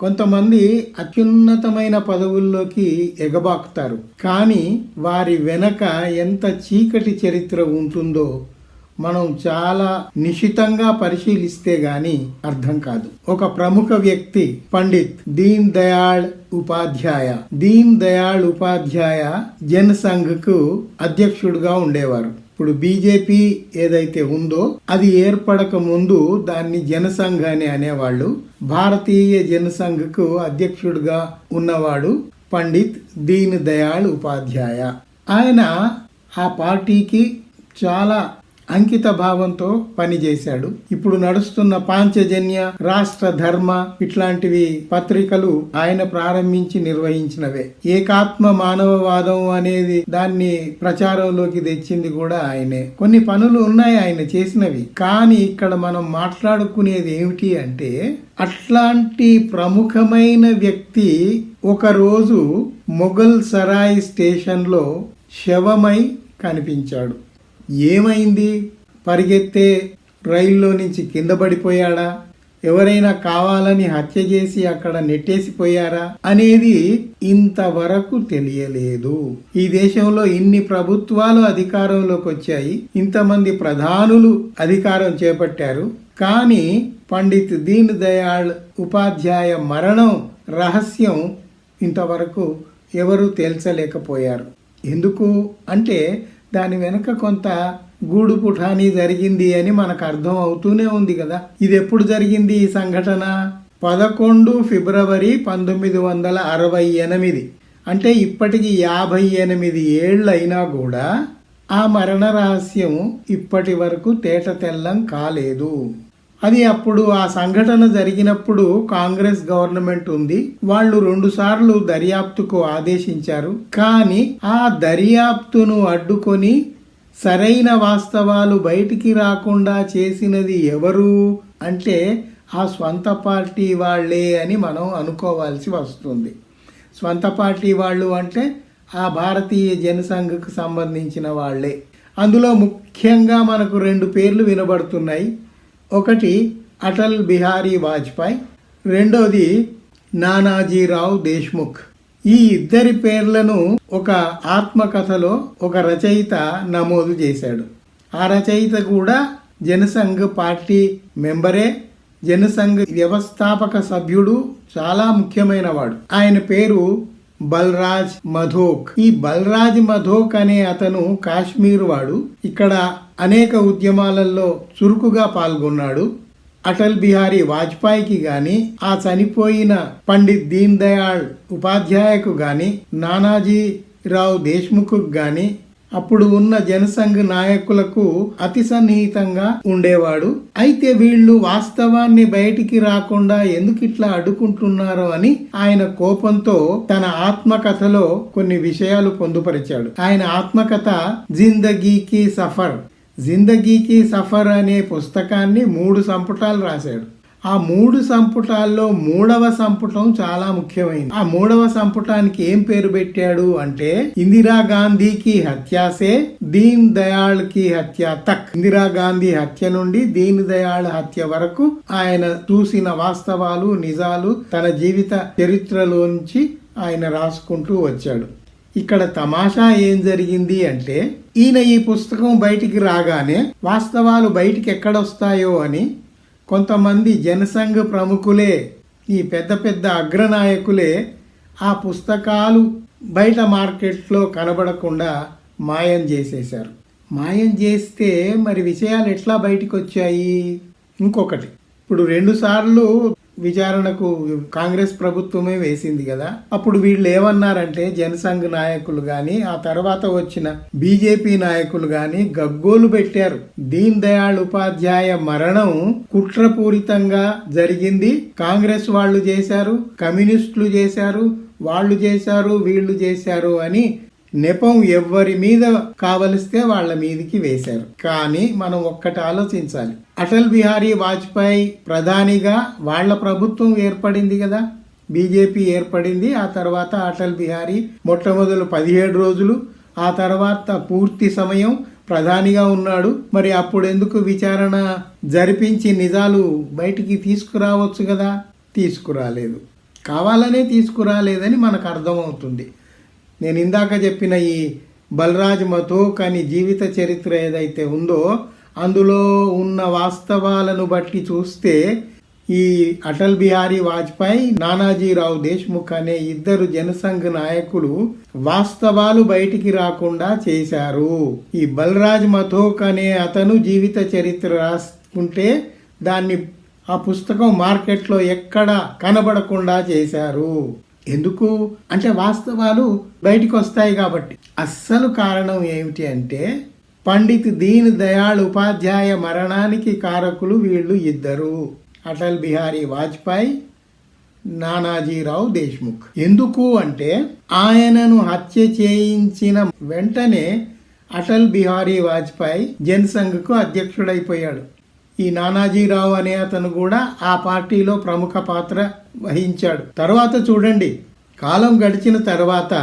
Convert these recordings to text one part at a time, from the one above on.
కొంతమంది అత్యున్నతమైన పదవుల్లోకి ఎగబాకుతారు. కానీ వారి వెనక ఎంత చీకటి చరిత్ర ఉంటుందో మనం చాలా నిశితంగా పరిశీలిస్తే గాని అర్థం కాదు. ఒక ప్రముఖ వ్యక్తి పండిత్ దీన్ దయాళ్ ఉపాధ్యాయ. దీన్ దయాళ్ ఉపాధ్యాయ జనసంఘ్కు అధ్యక్షుడుగా ఉండేవారు. ఇప్పుడు బీజేపీ ఏదైతే ఉందో అది ఏర్పడక ముందు దాన్ని జనసంఘ్ అని అనేవాళ్ళు. భారతీయ జనసంఘకు అధ్యక్షుడిగా ఉన్నవాడు పండిత్ దీన్ దయాళ్ ఉపాధ్యాయ. ఆయన ఆ పార్టీకి చాలా అంకిత భావంతో పనిచేశాడు. ఇప్పుడు నడుస్తున్న పాంచజన్య రాష్ట్ర ధర్మ ఇట్లాంటివి పత్రికలు ఆయన ప్రారంభించి నిర్వహించినవే. ఏకాత్మ మానవవాదం అనేది దాన్ని ప్రచారంలోకి తెచ్చింది కూడా ఆయనే. కొన్ని పనులు ఉన్నాయి ఆయన చేసినవి. కానీ ఇక్కడ మనం మాట్లాడుకునేది ఏమిటి అంటే అట్లాంటి ప్రముఖమైన వ్యక్తి ఒకరోజు మొఘల్ సరాయ్ స్టేషన్లో శవమై కనిపించాడు. ఏమైంది? పరిగెత్తే రైల్లో నుంచి కింద పడిపోయాడా? ఎవరైనా కావాలని హత్య చేసి అక్కడ నెట్టేసిపోయారా? అనేది ఇంతవరకు తెలియలేదు. ఈ దేశంలో ఇన్ని ప్రభుత్వాలు అధికారంలోకి వచ్చాయి. ఇంతమంది ప్రధానులు అధికారం చేపట్టారు. కానీ పండిత్ దీన్ దయాళ్ ఉపాధ్యాయ మరణం రహస్యం ఇంతవరకు ఎవరు తేల్చలేకపోయారు. ఎందుకు? అంటే దాని వెనుక కొంత గూడు పుఠాని జరిగింది అని మనకు అర్థం అవుతూనే ఉంది కదా. ఇది ఎప్పుడు జరిగింది ఈ సంఘటన? పదకొండు ఫిబ్రవరి పంతొమ్మిది వందల అరవై ఎనిమిది. అంటే ఇప్పటికి యాభై ఎనిమిది ఏళ్ళు అయినా కూడా ఆ మరణ రహస్యం ఇప్పటి వరకు తేట తెల్లం కాలేదు. అది అప్పుడు ఆ సంఘటన జరిగినప్పుడు కాంగ్రెస్ గవర్నమెంట్ ఉంది. వాళ్ళు రెండు సార్లు దర్యాప్తుకు ఆదేశించారు. కానీ ఆ దర్యాప్తును అడ్డుకొని సరైన వాస్తవాలు బయటికి రాకుండా చేసినది ఎవరు అంటే ఆ స్వంత పార్టీ వాళ్ళే అని మనం అనుకోవాల్సి వస్తుంది. స్వంత పార్టీ వాళ్ళు అంటే ఆ భారతీయ జనసంఘకు సంబంధించిన వాళ్ళే. అందులో ముఖ్యంగా మనకు రెండు పేర్లు వినబడుతున్నాయి. ఒకటి అటల్ బిహారీ వాజ్పేయి రెండోది నానాజీరావు దేశ్ముఖ్. ఈ ఇద్దరి పేర్లను ఒక ఆత్మకథలో ఒక రచయిత నమోదు చేశాడు. ఆ రచయిత కూడా జనసంఘ్ పార్టీ మెంబరే. జనసంఘ్ వ్యవస్థాపక సభ్యుడు చాలా ముఖ్యమైన వాడు ఆయన పేరు బల్రాజ్ మధోక్. ఈ బల్రాజ్ మధోక్ అనే అతను కాశ్మీర్ వాడు. ఇక్కడ అనేక ఉద్యమాలలో చురుకుగా పాల్గొన్నాడు. అటల్ బిహారీ వాజ్పేయికి గాని ఆ చనిపోయిన పండిత్ దీన్ దయాళ్ ఉపాధ్యాయకు గాని నానాజీ రావు దేశ్ముఖ్ గాని అప్పుడు ఉన్న జనసంఘ్ నాయకులకు అతి సన్నిహితంగా ఉండేవాడు. అయితే వీళ్ళు వాస్తవాన్ని బయటికి రాకుండా ఎందుకు ఇట్లా అడ్డుకుంటున్నారో అని ఆయన కోపంతో తన ఆత్మకథలో కొన్ని విషయాలు పొందుపరిచాడు. ఆయన ఆత్మకథ జిందగీకి సఫర్. జిందగీకి సఫర్ అనే పుస్తకాన్ని మూడు సంపుటాలు రాశాడు. ఆ మూడు సంపుటాల్లో మూడవ సంపుటం చాలా ముఖ్యమైనది ఆ మూడవ సంపుటానికి ఏం పేరు పెట్టాడు అంటే ఇందిరా గాంధీకి హత్యాసే దీన్ దయాళ్కి హత్య తక్. ఇందిరా గాంధీ హత్య నుండి దీన్ దయాళ్ హత్య వరకు ఆయన చూసిన వాస్తవాలు నిజాలు తన జీవిత చరిత్రలోంచి ఆయన రాసుకుంటూ వచ్చాడు. ఇక్కడ తమాషా ఏం జరిగింది అంటే ఈయన ఈ పుస్తకం బయటికి రాగానే వాస్తవాలు బయటికి ఎక్కడొస్తాయో అని కొంతమంది జనసంఘ ప్రముఖులే ఈ పెద్ద పెద్ద అగ్రనాయకులే ఆ పుస్తకాలు బయట మార్కెట్లో కనబడకుండా మాయం చేసేశారు. మాయం చేస్తే మరి విషయాలు ఎట్లా బయటకు వచ్చాయి ఇంకొకటి ఇప్పుడు రెండుసార్లు విచారణకు కాంగ్రెస్ ప్రభుత్వమే వేసింది కదా. అప్పుడు వీళ్ళు ఏమన్నారంటే జనసంఘ్ నాయకులు గాని ఆ తర్వాత వచ్చిన బీజేపీ నాయకులు గాని గగ్గోలు పెట్టారు. దీన్ దయాళ్ ఉపాధ్యాయ మరణం కుట్రపూరితంగా జరిగింది. కాంగ్రెస్ వాళ్ళు చేశారు కమ్యూనిస్టులు చేశారు వాళ్ళు చేశారు వీళ్ళు చేశారు అని నెపం ఎవ్వరి మీద కావలిస్తే వాళ్ళ మీదికి వేశారు. కానీ మనం ఒక్కటి ఆలోచించాలి. అటల్ బిహారీ వాజ్పేయి ప్రధానిగా వాళ్ళ ప్రభుత్వం ఏర్పడింది కదా? బీజేపీ ఏర్పడింది ఆ తర్వాత అటల్ బిహారీ మొట్టమొదలు పదిహేడు రోజులు ఆ తర్వాత పూర్తి సమయం ప్రధానిగా ఉన్నాడు. మరి అప్పుడు ఎందుకు విచారణ జరిపించి నిజాలు బయటికి తీసుకురావచ్చు కదా? తీసుకురాలేదు. కావాలనే తీసుకురాలేదని మనకు అర్థమవుతుంది. నేను ఇందాక చెప్పిన ఈ బలరాజ్ మతోక్ అని జీవిత చరిత్ర ఏదైతే ఉందో అందులో ఉన్న వాస్తవాలను బట్టి చూస్తే ఈ అటల్ బిహారీ వాజ్పేయి నానాజీరావు దేశ్ముఖ్ అనే ఇద్దరు జనసంఘ్ నాయకులు వాస్తవాలు బయటికి రాకుండా చేశారు. ఈ బలరాజ్ మథోక్ అనే అతను జీవిత చరిత్ర రాసుకుంటే దాన్ని ఆ పుస్తకం మార్కెట్లో ఎక్కడ కనబడకుండా చేశారు. ఎందుకు? అంటే వాస్తవాలు బయటికి వస్తాయి కాబట్టి. అస్సలు కారణం ఏమిటి అంటే పండిత్ దీన్ దయాళ్ ఉపాధ్యాయ మరణానికి కారకులు వీళ్ళు ఇద్దరు. అటల్ బిహారీ వాజ్పేయి నానాజీరావు దేశ్ముఖ్. ఎందుకు అంటే ఆయనను హత్య చేయించిన వెంటనే అటల్ బిహారీ వాజ్పేయి జనసంఘ్కు అధ్యక్షుడైపోయాడు. ఈ నానాజీరావు అనే అతను కూడా ఆ పార్టీలో ప్రముఖ పాత్ర వహించాడు. తర్వాత చూడండి. కాలం గడిచిన తర్వాత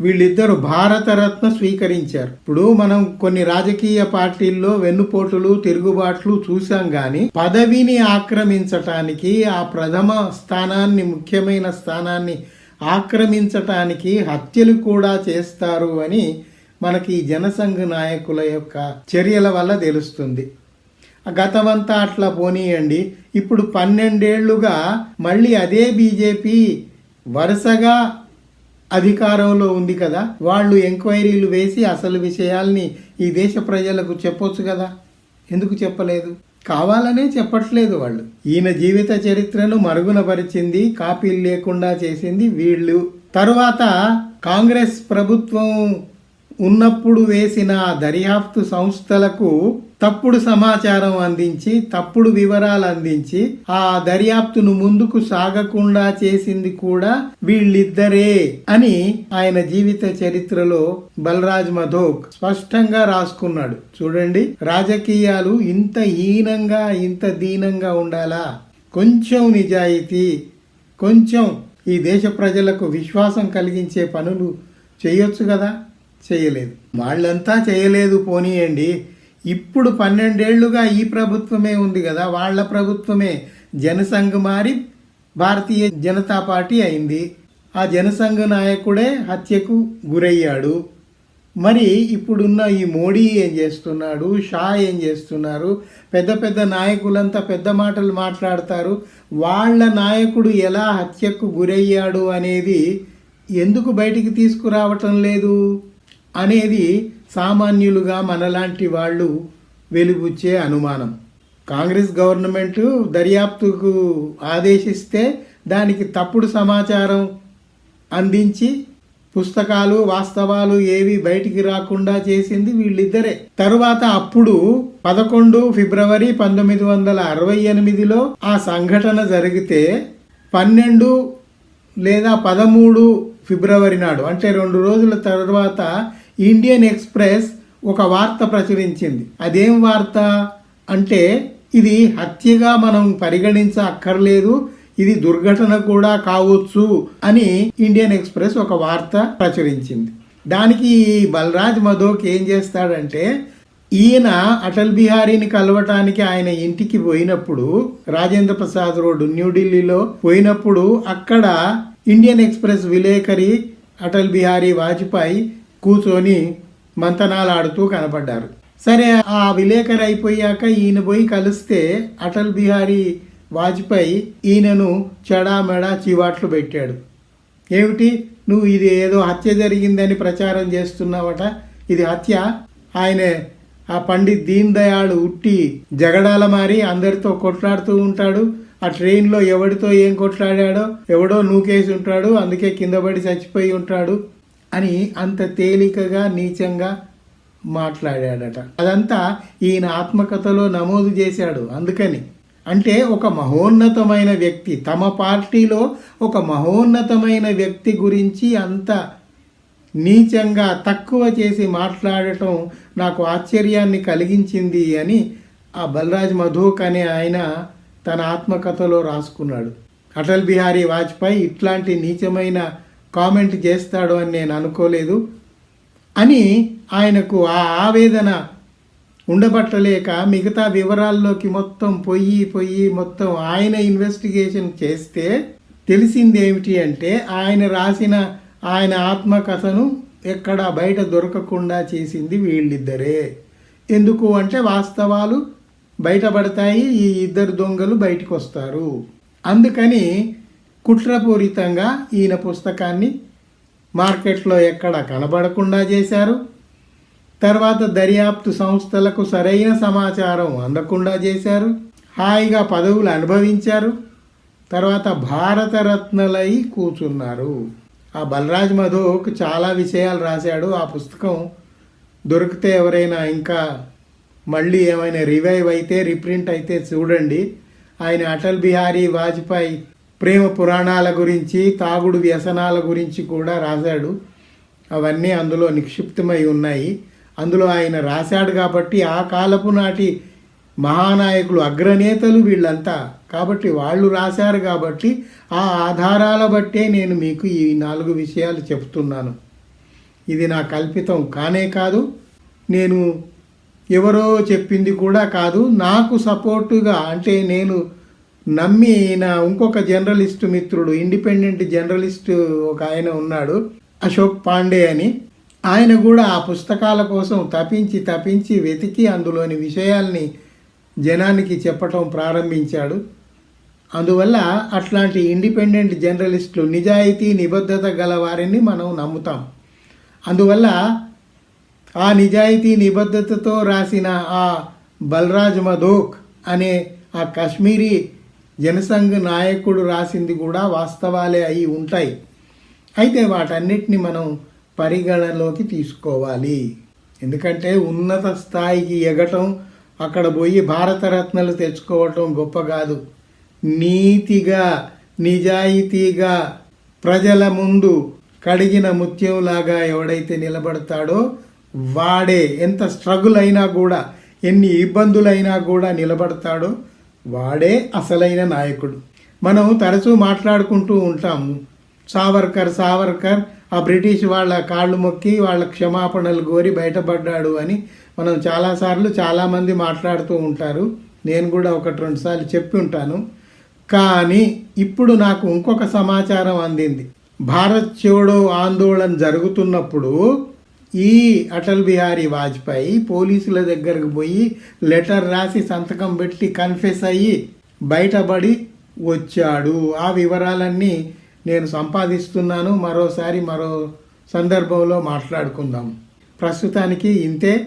వీళ్ళిద్దరు భారతరత్న స్వీకరించారు. ఇప్పుడు మనం కొన్ని రాజకీయ పార్టీల్లో వెన్నుపోటులు తిరుగుబాట్లు చూసాం గాని పదవిని ఆక్రమించటానికి ఆ ప్రథమ స్థానాన్ని ముఖ్యమైన స్థానాన్ని ఆక్రమించటానికి హత్యలు కూడా చేస్తారు అని మనకి ఈ జనసంఘ నాయకుల యొక్క చర్యల వల్ల తెలుస్తుంది. గతమంతా అట్లా పోనీయండి. ఇప్పుడు పన్నెండేళ్ళుగా మళ్ళీ అదే బీజేపీ వరుసగా అధికారంలో ఉంది కదా. వాళ్ళు ఎంక్వైరీలు వేసి అసలు విషయాల్ని ఈ దేశ ప్రజలకు చెప్పొచ్చు కదా. ఎందుకు చెప్పలేదు? కావాలనే చెప్పట్లేదు వాళ్ళు. ఈయన జీవిత చరిత్రను మరుగునపరిచింది కాపీలు లేకుండా చేసింది వీళ్ళు. తరువాత కాంగ్రెస్ ప్రభుత్వం ఉన్నప్పుడు వేసిన దర్యాప్తు సంస్థలకు తప్పుడు సమాచారం అందించి తప్పుడు వివరాలు అందించి ఆ దర్యాప్తును ముందుకు సాగకుండా చేసింది కూడా వీళ్ళిద్దరే అని ఆయన జీవిత చరిత్రలో బలరాజ్ మధోక్ స్పష్టంగా రాసుకున్నాడు. చూడండి రాజకీయాలు ఇంత హీనంగా ఇంత దీనంగా ఉండాలా? కొంచెం నిజాయితీ కొంచెం ఈ దేశ ప్రజలకు విశ్వాసం కలిగించే పనులు చేయొచ్చు కదా? చేయలేదు. వాళ్ళంతా చేయలేదు పోనీయండి. ఇప్పుడు పన్నెండేళ్ళుగా ఈ ప్రభుత్వమే ఉంది కదా వాళ్ళ ప్రభుత్వమే. జనసంఘ్ మారి భారతీయ జనతా పార్టీ అయింది. ఆ జనసంఘ నాయకుడే హత్యకు గురయ్యాడు. మరి ఇప్పుడున్న ఈ మోడీ ఏం చేస్తున్నాడు? షా ఏం చేస్తున్నారు? పెద్ద పెద్ద నాయకులంతా పెద్ద మాటలు మాట్లాడతారు. వాళ్ళ నాయకుడు ఎలా హత్యకు గురయ్యాడు అనేది ఎందుకు బయటికి తీసుకురావటం లేదు? అనేది సామాన్యులుగా మనలాంటి వాళ్ళు వెలుగుచ్చే అనుమానం. కాంగ్రెస్ గవర్నమెంట్ దర్యాప్తుకు ఆదేశిస్తే దానికి తప్పుడు సమాచారం అందించి పుస్తకాలు వాస్తవాలు ఏవి బయటికి రాకుండా చేసింది వీళ్ళిద్దరే. తరువాత అప్పుడు పదకొండు ఫిబ్రవరి పంతొమ్మిది వందల అరవై ఎనిమిదిలో ఆ సంఘటన జరిగితే పన్నెండు లేదా పదమూడు ఫిబ్రవరి నాడు అంటే రెండు రోజుల తర్వాత ఇండియన్ ఎక్స్ప్రెస్ ఒక వార్త ప్రచురించింది. అదేం వార్త? అంటే ఇది హత్యగా మనం పరిగణించ అక్కర్లేదు ఇది దుర్ఘటన కూడా కావచ్చు అని ఇండియన్ ఎక్స్ప్రెస్ ఒక వార్త ప్రచురించింది. దానికి ఈ బలరాజ్ మధోక్ ఏం చేస్తాడంటే ఈయన అటల్ బిహారీని కలవటానికి ఆయన ఇంటికి పోయినప్పుడు రాజేంద్ర ప్రసాద్ రోడ్డు న్యూఢిల్లీలో పోయినప్పుడు అక్కడ ఇండియన్ ఎక్స్ప్రెస్ విలేకరి అటల్ బిహారీ వాజ్పేయి కూర్చొని మంతనాలు ఆడుతూ కనపడ్డారు. సరే ఆ విలేకరు అయిపోయాక ఈయన పోయి కలిస్తే అటల్ బిహారీ వాజ్పేయి ఈయనను చెడామెడా చివాట్లు పెట్టాడు. ఏమిటి? నువ్వు ఇది ఏదో హత్య జరిగిందని ప్రచారం చేస్తున్నావట. ఇది హత్య? ఆయన ఆ పండిత్ దీన్ దయాళ్ ఉట్టి జగడాల మారి అందరితో కొట్లాడుతూ ఉంటాడు. ఆ ట్రైన్లో ఎవడితో ఏం కొట్లాడాడో ఎవడో నూకేసి ఉంటాడు. అందుకే కింద పడి చచ్చిపోయి ఉంటాడు. అని అంత తేలికగా నీచంగా మాట్లాడాడట. అదంతా ఈయన ఆత్మకథలో నమోదు చేశాడు అందుకని. అంటే ఒక మహోన్నతమైన వ్యక్తి తమ పార్టీలో ఒక మహోన్నతమైన వ్యక్తి గురించి అంత నీచంగా తక్కువ చేసి మాట్లాడటం నాకు ఆశ్చర్యాన్ని కలిగించింది అని ఆ బలరాజ్ మధోక్ అనే ఆయన తన ఆత్మకథలో రాసుకున్నాడు. అటల్ బిహారీ వాజ్పేయి ఇట్లాంటి నీచమైన కామెంట్ చేస్తాడు అని నేను అనుకోలేదు అని ఆయనకు ఆ ఆవేదన ఉండబట్టలేక మిగతా వివరాల్లోకి మొత్తం పొయ్యి పొయ్యి మొత్తం ఆయన ఇన్వెస్టిగేషన్ చేస్తే తెలిసింది ఏమిటి అంటే ఆయన రాసిన ఆయన ఆత్మకథను ఎక్కడ బయట దొరకకుండా చేసింది వీళ్ళిద్దరే. ఎందుకు అంటే వాస్తవాలు బయటపడతాయి ఈ ఇద్దరు దొంగలు బయటకు వస్తారు అందుకని కుట్రపూరితంగా ఈయన పుస్తకాన్ని మార్కెట్లో ఎక్కడ కనబడకుండా చేశారు. తర్వాత దర్యాప్తు సంస్థలకు సరైన సమాచారం అందకుండా చేశారు. హాయిగా పదవులు అనుభవించారు. తర్వాత భారతరత్నలై కూర్చున్నారు ఆ బలరాజ్ మధోక్ చాలా విషయాలు రాశాడు. ఆ పుస్తకం దొరికితే ఎవరైనా ఇంకా మళ్ళీ ఏమైనా రివైవ్ అయితే రీప్రింట్ అయితే చూడండి. ఆయన అటల్ బిహారీ వాజ్పేయి ప్రేమ పురాణాల గురించి తాగుడు వ్యసనాల గురించి కూడా రాశాడు. అవన్నీ అందులో నిక్షిప్తమై ఉన్నాయి. అందులో ఆయన రాశాడు కాబట్టి ఆ కాలపు నాటి మహానాయకులు అగ్రనేతలు వీళ్ళంతా. కాబట్టి వాళ్ళు రాశారు కాబట్టి ఆ ఆధారాల బట్టే నేను మీకు ఈ నాలుగు విషయాలు చెప్తున్నాను. ఇది నా కల్పితం కానే కాదు నేను ఎవరో చెప్పింది కూడా కాదు. నాకు సపోర్టుగా అంటే నేను నమ్మి నా ఇంకొక జర్నలిస్ట్ మిత్రుడు ఇండిపెండెంట్ జర్నలిస్ట్ ఒక ఆయన ఉన్నాడు అశోక్ పాండే అని. ఆయన కూడా ఆ పుస్తకాల కోసం తపించి తపించి వెతికి అందులోని విషయాల్ని జనానికి చెప్పటం ప్రారంభించాడు. అందువల్ల అట్లాంటి ఇండిపెండెంట్ జర్నలిస్టులు నిజాయితీ నిబద్ధత గల వారిని మనం నమ్ముతాం. అందువల్ల ఆ నిజాయితీ నిబద్ధతతో రాసిన ఆ బలరాజ్ మధోక్ అనే ఆ కాశ్మీరీ జనసంఘ్ నాయకుడు రాసింది కూడా వాస్తవాలే అయి ఉంటాయి. అయితే వాటన్నిటిని మనం పరిగణలోకి తీసుకోవాలి. ఎందుకంటే ఉన్నత స్థాయికి ఎగటం అక్కడ పోయి భారతరత్నలు తెచ్చుకోవటం గొప్ప కాదు. నీతిగా నిజాయితీగా ప్రజల ముందు కడిగిన ముత్యంలాగా ఎవడైతే నిలబడతాడో వాడే ఎంత స్ట్రగుల్ అయినా కూడా ఎన్ని ఇబ్బందులైనా కూడా నిలబడతాడో వాడే అసలైన నాయకుడు. మనం తరచూ మాట్లాడుకుంటూ ఉంటాము. సావర్కర్ సావర్కర్ ఆ బ్రిటిష్ వాళ్ళ కాళ్ళు మొక్కి వాళ్ళ క్షమాపణలు కోరి బయటపడ్డాడు అని మనం చాలాసార్లు చాలామంది మాట్లాడుతూ ఉంటారు. నేను కూడా ఒకటి రెండు సార్లు చెప్పి ఉంటాను. కానీ ఇప్పుడు నాకు ఇంకొక సమాచారం అందింది. భారత్ చోడో ఆందోళన జరుగుతున్నప్పుడు ఈ అటల్ బిహారీ వాజ్పేయి పోలీసుల దగ్గరకు పోయి లెటర్ రాసి సంతకం పెట్టి కన్ఫెస్ అయ్యి బయటపడి వచ్చాడు. ఆ వివరాలన్నీ నేను సంపాదిస్తున్నాను. మరోసారి మరో సందర్భంలో మాట్లాడుకుందాం. ప్రస్తుతానికి ఇంతే.